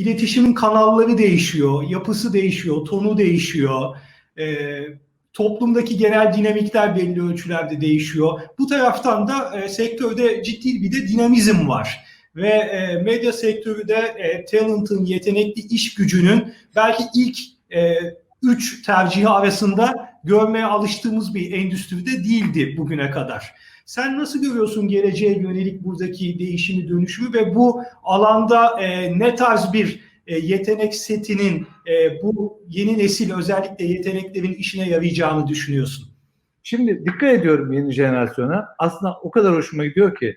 iletişimin kanalları değişiyor, yapısı değişiyor, tonu değişiyor. E, toplumdaki genel dinamikler belli ölçülerde değişiyor. Bu taraftan da e, sektörde ciddi bir de dinamizm var. Ve e, medya sektörü de e, talent'ın, yetenekli iş gücünün belki ilk e, üç tercihi arasında görmeye alıştığımız bir endüstride değildi bugüne kadar. Sen nasıl görüyorsun geleceğe yönelik buradaki değişimi, dönüşümü ve bu alanda e, ne tarz bir e, yetenek setinin e, bu yeni nesil özellikle yeteneklerin işine yarayacağını düşünüyorsun? Şimdi dikkat ediyorum yeni jenerasyona. Aslında o kadar hoşuma gidiyor ki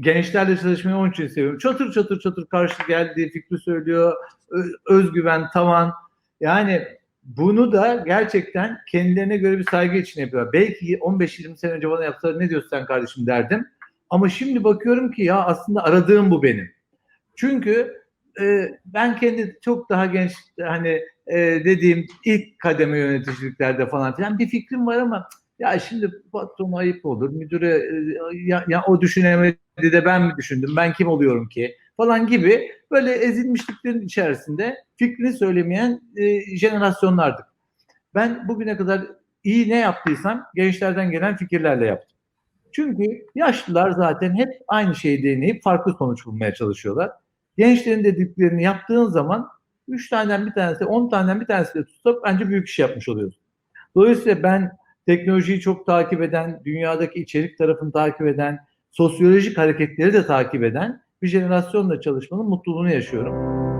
gençlerle çalışmayı onun için seviyorum. Çatır çatır çatır karşı geldi, fikri söylüyor, özgüven, tavan. Yani bunu da gerçekten kendilerine göre bir saygı için yapıyorlar. Belki 15-20 sene önce bana yapsalar ne diyorsun sen kardeşim derdim. Ama şimdi bakıyorum ki ya aslında aradığım bu benim. Çünkü e, ben kendi çok daha genç hani e, dediğim ilk kademe yöneticiliklerde falan filan bir fikrim var ama ya şimdi patrona ayıp olur, müdüre e, ya, ya o düşünemedi de ben mi düşündüm, ben kim oluyorum ki falan gibi böyle ezilmişliklerin içerisinde fikrini söylemeyen e, jenerasyonlardık. Ben bugüne kadar iyi ne yaptıysam gençlerden gelen fikirlerle yaptım. Çünkü yaşlılar zaten hep aynı şeyi deneyip farklı sonuç bulmaya çalışıyorlar. Gençlerin dediklerini yaptığın zaman 3 taneden bir tanesi, 10 taneden bir tanesi de tutsak bence büyük iş yapmış oluyorsun. Dolayısıyla ben teknolojiyi çok takip eden, dünyadaki içerik tarafını takip eden, sosyolojik hareketleri de takip eden bir jenerasyonla çalışmanın mutluluğunu yaşıyorum.